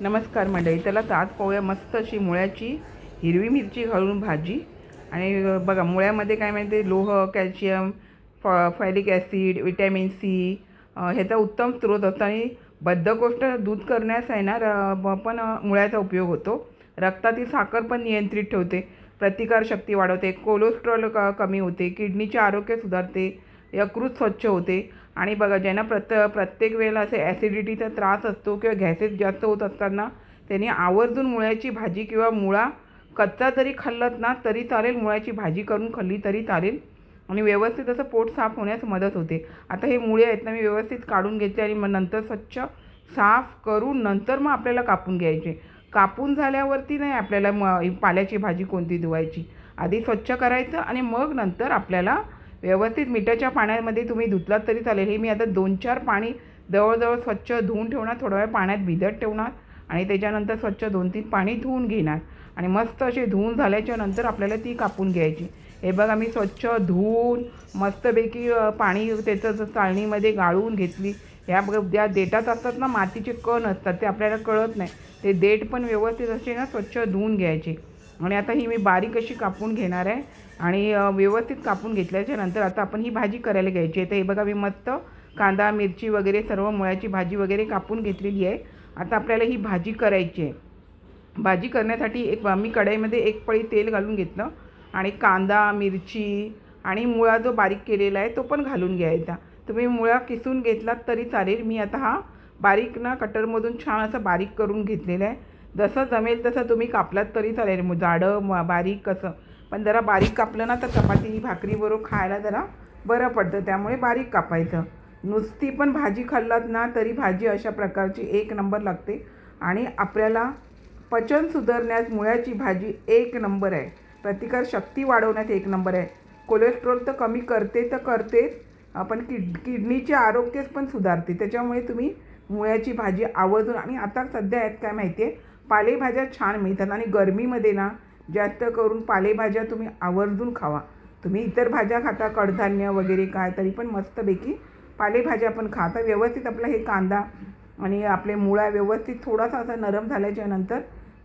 नमस्कार मंडळी त्याला आज पाहूया मस्त अशी मुळ्याची हिरवी मिरची घालून भाजी. आणि बघा मुळ्यामध्ये काय माहिती लोह कॅल्शियम फ फॅलिक ॲसिड विटॅमिन सी ह्याचा उत्तम स्रोत असतो. आणि बद्धकोष्ठ दूध करण्यास आहे ना र- पण मुळ्याचा उपयोग होतो. रक्तातील साखर पण नियंत्रित ठेवते प्रतिकारशक्ती वाढवते कोलेस्ट्रॉल क कमी होते किडनीचे आरोग्य सुधारते यकृत स्वच्छ होते. आणि बघा ज्यांना प्रत प्रत्येक वेळेला असे ॲसिडिटीचा त्रास असतो किंवा गॅसेस जास्त होत असताना त्यांनी आवर्जून मुळ्याची भाजी किंवा मुळा कच्चा जरी खाल्लात ना तरी चालेल मुळ्याची भाजी करून खाल्ली तरी चालेल. आणि व्यवस्थित असं पोट साफ होण्यास मदत होते. आता हे मुळे आहेत ना मी व्यवस्थित काढून घेते आणि मग नंतर स्वच्छ साफ करून नंतर मग आपल्याला कापून घ्यायचे. कापून झाल्यावरती नाही आपल्याला म पाल्याची भाजी कोणती धुवायची. आधी स्वच्छ करायचं आणि मग नंतर आपल्याला व्यवस्थित मिठाच्या पाण्यामध्ये तुम्ही धुतलात तरी चालेल. हे मी आता दोन चार पाणी जवळजवळ स्वच्छ धुवून ठेवणार. थोडा वेळ पाण्यात भिजत ठेवणार आणि त्याच्यानंतर स्वच्छ दोन तीन पाणी धुवून घेणार. आणि मस्त असे धुवून झाल्याच्यानंतर आपल्याला ती कापून घ्यायची. हे बघा मी स्वच्छ धुवून मस्तपैकी पाणी त्याचं चाळणीमध्ये गाळून घेतली. ह्या ज्या देटात असतात ना मातीचे कण असतात ते आपल्याला कळत नाही. ते देठ पण व्यवस्थित असे ना स्वच्छ धुवून घ्यायचे. आणि आता ही मी बारीक अशी कापून घेणार आहे. आणि व्यवस्थित कापून घेतल्याच्या नंतर आता आपण ही भाजी करायला घ्यायची. आहे तर हे बघा मी मस्त कांदा मिरची वगैरे सर्व मुळ्याची भाजी वगैरे कापून घेतलेली आहे. आता आपल्याला ही भाजी करायची आहे. भाजी करण्यासाठी एक मी कढईमध्ये एक पळी तेल घालून घेतलं. आणि कांदा मिरची आणि मुळा जो बारीक केलेला आहे तो पण घालून घ्यायचा. तुम्ही मुळा किसून घेतलात तरी चालेल. मी आता हा बारीक ना कटरमधून छान असं बारीक करून घेतलेलं आहे. जसं जमेल तसं तुम्ही कापलात तरी चालेल. जाडं बारीक कसं. पण जरा बारीक कापलं ना तर चपाती भाकरीबरोबर खायला जरा बरं पडतं. त्यामुळे बारीक कापायचं. नुसती पण भाजी खाल्लात ना तरी भाजी अशा प्रकारची एक नंबर लागते. आणि आपल्याला पचन सुधारण्यास मुळ्याची भाजी एक नंबर आहे. प्रतिकार शक्ती वाढवण्यात एक नंबर आहे. कोलेस्ट्रॉल तर कमी करते तर करतेच आपण किड किडनीचे आरोग्यच पण सुधारते. त्याच्यामुळे तुम्ही मुळ्याची भाजी आवर्जून आणि आता सध्या आहेत काय माहिती आहे पालेभाज्या छान मिळतात आणि गरमीमध्ये ना जास्त करून पालेभाज्या तुम्ही आवर्जून खावा. तुम्ही इतर भाज्या खाता कडधान्य वगैरे काय तरी पण मस्तपैकी पालेभाज्या पण खाता व्यवस्थित आपला हे कांदा आणि आपले मुळा व्यवस्थित थोडासा असा नरम झाल्याच्यानंतर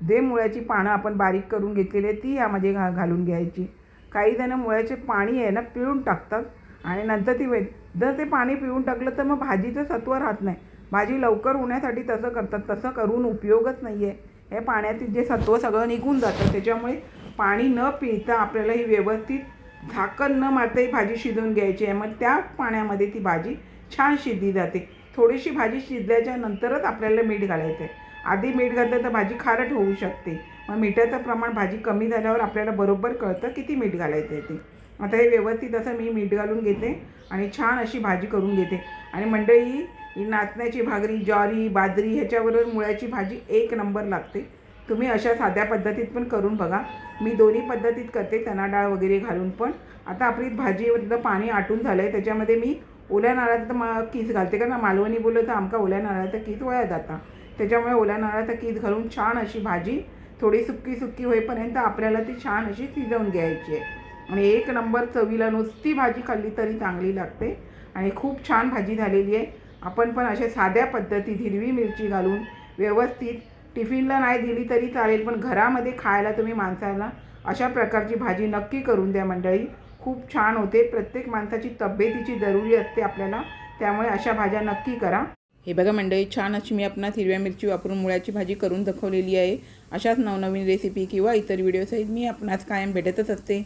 जे मुळ्याची पानं आपण बारीक करून घेतलेली ती यामध्ये घा घालून घ्यायची. काही जणं मुळ्याचे पाणी आहे ना पिळून टाकतात आणि नंतर ती वे जर ते पाणी पिळून टाकलं तर मग भाजीचं सत्व राहत नाही. भाजी लवकर होण्यासाठी तसं करतात तसं करून उपयोगच नाही आहे हे पाण्यातील जे सत्व सगळं निघून जातं त्याच्यामुळे पाणी न पिता आपल्याला ही व्यवस्थित झाकण न मारता ही भाजी शिजवून घ्यायची आहे. मग त्या पाण्यामध्ये ती भाजी छान शिजली जाते. थोडीशी भाजी शिजल्याच्या नंतरच आपल्याला मीठ घालायचं आहे आधी मीठ घातलं तर भाजी खारट होऊ शकते. मग मिठाचं प्रमाण भाजी कमी झाल्यावर आपल्याला बरोबर कळतं किती मीठ घालायचं आहे ते. आता हे व्यवस्थित असं मी मीठ घालून घेते आणि छान अशी भाजी करून घेते. आणि मंडळी ही नाचण्याची भाकरी ज्वारी बाजरी ह्याच्याबरोबर मुळ्याची भाजी एक नंबर लागते. तुम्ही अशा साध्या पद्धतीत पण करून बघा. मी दोन्ही पद्धतीत करते चणा डाळ वगैरे घालून पण. आता आपली भाजीमधलं पाणी आटून झालं आहे त्याच्यामध्ये मी ओल्या नारळाचं मा कीस घालते. कारण मालवणी बोललं तर आमका ओल्या नारळाचा कीस वया जाता. त्याच्यामुळे ओल्या नारळाचा कीस घालून छान अशी भाजी थोडी सुक्की सुक्की होईपर्यंत आपल्याला ती छान अशी शिजवून घ्यायची आहे. आणि एक नंबर चवीला नुसती भाजी खाल्ली तरी चांगली लागते. आणि खूप छान भाजी झालेली आहे. आपण पण अशा साध्या पद्धतीत हिरवी मिरची घालून व्यवस्थित टिफिनला नाही दिली तरी चालेल पण घरामध्ये खायला तुम्ही माणसाला अशा प्रकारची भाजी नक्की करून द्या मंडळी. खूप छान होते. प्रत्येक माणसाची तब्येतीची जरुरी असते आपल्याला त्यामुळे अशा भाज्या नक्की करा. हे बघा मंडळी छान अशी मी आपणास हिरव्या मिरची वापरून मुळ्याची भाजी करून दाखवलेली आहे. अशाच नवनवीन रेसिपी किंवा इतर व्हिडिओसहित मी आपणास कायम भेटतच असते.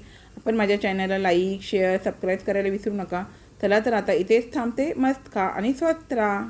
पण माझ्या चॅनलला लाईक शेअर सबस्क्राईब करायला विसरू नका. चला तर आता इथेच थांबते. मस्त खा आणि स्वस्त राहा.